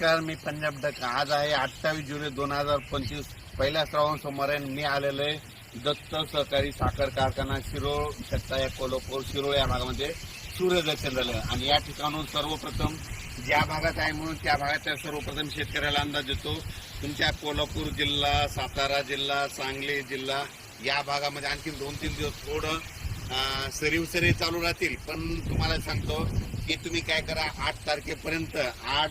नमस्कार मी पंजाब डक. आज आहे अठ्ठावीस जुलै दोन हजार पंचवीस. पहिल्या श्रावण सोमवार मी आलेलो आहे दत्त सहकारी साखर कारखाना शिरोळ शेत्ता या कोल्हापूर शिरोळ या भागामध्ये सूर्यदर्शन झालं आणि या ठिकाणून सर्वप्रथम ज्या भागात आहे म्हणून त्या भागाच्या सर्वप्रथम शेतकऱ्याला अंदाज देतो तुमच्या कोल्हापूर जिल्हा सातारा जिल्हा सांगली जिल्हा या भागामध्ये आणखी दोन तीन दिवस थोडं सरीव सरी चालू राहतील. पण तुम्हाला सांगतो की तुम्ही काय करा आठ तारखेपर्यंत आठ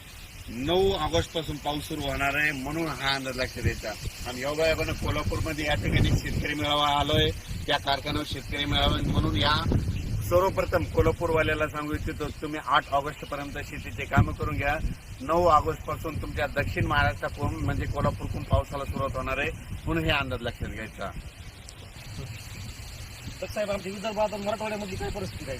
नऊ ऑगस्टपासून पाऊस सुरू होणार आहे म्हणून हा अंदाज लक्षात द्यायचा आणि योगायोगानं कोल्हापूरमध्ये या ठिकाणी शेतकरी मेळावा आलोय. त्या कारखान्यावर शेतकरी मेळावा म्हणून या सर्वप्रथम कोल्हापूरवाल्याला सांगू इच्छितो तुम्ही आठ ऑगस्ट पर्यंत शेतीचे कामं करून घ्या. नऊ ऑगस्टपासून तुमच्या दक्षिण महाराष्ट्राकडून म्हणजे कोल्हापूरकडून पावसाला सुरुवात होणार आहे. म्हणून हे अंदाज लक्षात घ्यायचा. साहेब आमच्या विदर्भात मराठवाड्यामध्ये काय परिस्थिती आहे?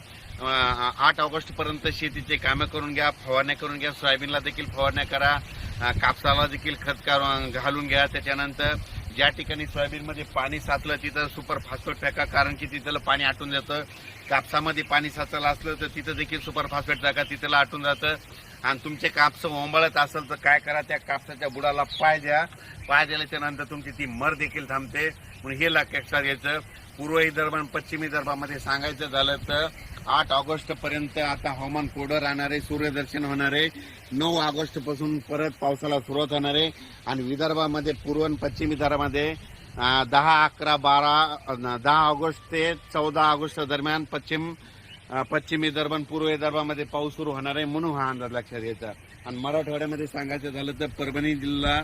आठ ऑगस्ट पर्यंत शेतीचे कामं करून घ्या फवारण्या करून घ्या सोयाबीनला देखील फवारण्या करा कापसाला देखील खत घालून घ्या. त्याच्यानंतर ज्या ठिकाणी सोयाबीनमध्ये पाणी साचलं तिथं सुपर फास्फेट टाका कारण की तिथलं पाणी आटून जातं. कापसामध्ये पाणी साचलं असलं तर तिथं देखील सुपर फास्फेट टाका तिथलं आटून जातं. आणि तुमचे कापसं ओंबळत असेल तर काय करा त्या कापसाच्या बुडाला पाय द्या. पाय दिल्याच्या नंतर तुमची ती मर देखील थांबते. म्हणून हे लक्षात घ्यायचं पूर्व विदर्भ आणि पश्चिम विदर्भामध्ये सांगायचं झालं तर आठ ऑगस्ट पर्यंत आता हवामान कोरडं राहणार आहे सूर्यदर्शन होणार आहे. नऊ ऑगस्टपासून परत पावसाला सुरुवात होणार आहे. आणि विदर्भामध्ये पूर्व आणि पश्चिम विदर्भामध्ये दहा अकरा बारा दहा ऑगस्ट ते चौदा ऑगस्ट दरम्यान पश्चिम पश्चिम विदर्भ आणि पूर्व विदर्भामध्ये पाऊस सुरू होणार आहे म्हणून हा अंदाज लक्षात घ्यायचा. आणि मराठवाड्यामध्ये सांगायचं झालं तर परभणी जिल्हा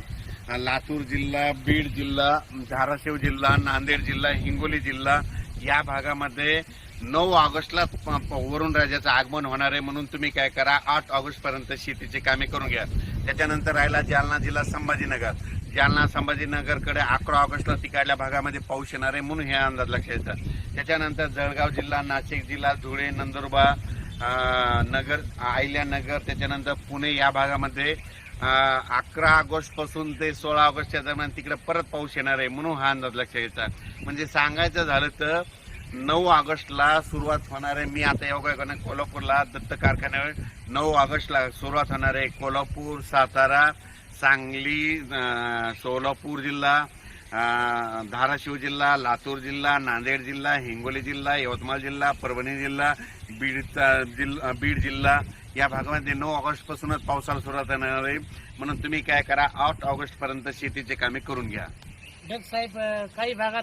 लातूर जिल्हा बीड जिल्हा धाराशिव जिल्हा नांदेड जिल्हा हिंगोली जिल्हा या भागामध्ये नऊ ऑगस्टला प- प- वरुण राजाचं आगमन होणार आहे. म्हणून तुम्ही काय करा आठ ऑगस्ट पर्यंत शेतीची कामे करून घ्या. त्याच्यानंतर राहिला जालना जिल्हा संभाजीनगर. जालना संभाजीनगरकडे अकरा ऑगस्टला तिकडल्या भागामध्ये पाऊस येणार आहे म्हणून हे अंदाज लक्षात येतात त्याच्यानंतर जळगाव जिल्हा नाशिक जिल्हा धुळे नंदुरबार नगर अहिल्यानगर त्याच्यानंतर पुणे या भागामध्ये अकरा ऑगस्टपासून ते सोळा ऑगस्टच्या दरम्यान तिकडे परत पाऊस येणार आहे म्हणून हा अंदाज लक्षात घ्यायचा म्हणजे सांगायचं झालं तर नऊ ऑगस्टला सुरुवात होणार आहे. मी आता योगायोगाने कोल्हापूरला दत्त कारखान्यावर नऊ ऑगस्टला सुरुवात होणार आहे. कोल्हापूर सातारा सांगली सोलापूर जिल्हा धाराशिव जिल्हा लातूर जिल्हा नांदेड जिल्हा हिंगोली जिल्हा यवतमाळ जिल्हा परभणी जिल्हा बीडचा जिल्हा बीड जिल्हा या भागामध्ये नऊ ऑगस्ट पासूनच पावसाला सुरुवात होणार आहे. म्हणून तुम्ही काय करा आठ ऑगस्टपर्यंत शेतीचे कामे करून घ्या. साहेब काही भागात